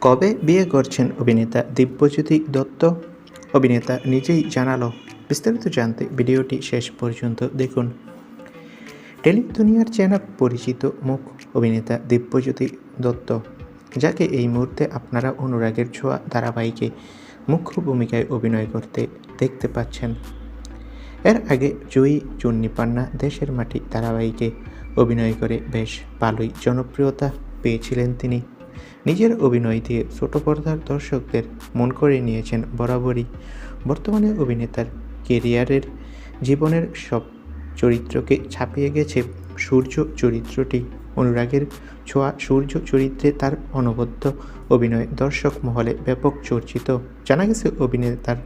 কবে বিয়ে করছেন অভিনেতা দিব্যজ্যোতি দত্ত? অভিনেতা নিজেই জানালো। বিস্তারিত জানতে ভিডিওটি শেষ পর্যন্ত দেখুন। টেলি দুনিয়ার চেনা পরিচিত মুখ, অভিনেতা দিব্যজ্যোতি দত্ত। যাকে এই মুহূর্তে আপনারা অনুরাগের ছোঁয়া ধারাবাহিকে মুখ্য ভূমিকায় অভিনয় করতে দেখতে পাচ্ছেন। এর আগে জয়ী চুন্নি পান্না দেশের মাটি ধারাবাহিকে অভিনয় করে বেশ ভালোই জনপ্রিয়তা পেয়েছিলেন তিনি। নিজের অভিনয় দিয়ে ছোট পর্দার দর্শকদের মন করে নিয়েছেন বরাবরই। বর্তমানে অভিনেতার কেরিয়ারের জীবনের সব চরিত্রকে ছাপিয়ে গেছে সূর্য চরিত্রটি। অনুরাগের ছোঁয়া সূর্য চরিত্রে তার অনবদ্য অভিনয় দর্শক মহলে ব্যাপক চর্চিত। জানা গেছে অভিনেতার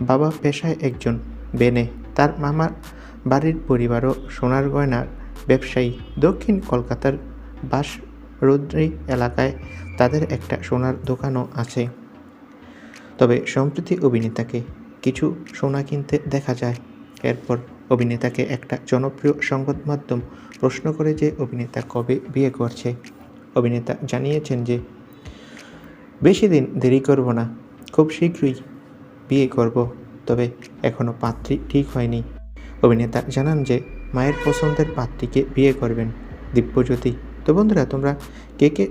বাবা পেশায় একজন বেনে। তার মামার বাড়ির পরিবারও সোনার গয়নার ব্যবসায়ী। দক্ষিণ কলকাতার বাসরুদ্রি এলাকায় তাদের একটা সোনার দোকানও আছে। তবে সম্প্রতি অভিনেতাকে কিছু সোনা কিনতে দেখা যায়। এরপর অভিনেতাকে একটা জনপ্রিয় সংবাদ মাধ্যম প্রশ্ন করে যে অভিনেতা কবে বিয়ে করছে। অভিনেতা জানিয়েছেন যে, বেশি দিন দেরি করব না, খুব শীঘ্রই বিয়ে করব, তবে এখনও পাত্রী ঠিক হয়নি। অভিনেতা জানান যে, মায়ের পছন্দের পাত্রীকে বিয়ে করবেন, দিব্যজ্যোতি। তো বন্ধুরা, তোমরা কে কে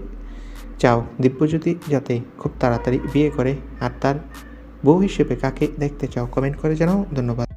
চাও দিব্যজ্যোতি যাতে খুব তাড়াতাড়ি বিয়ে করে আর তার বউ হিসেবে কাকে দেখতে চাও কমেন্ট করে জানাও। ধন্যবাদ।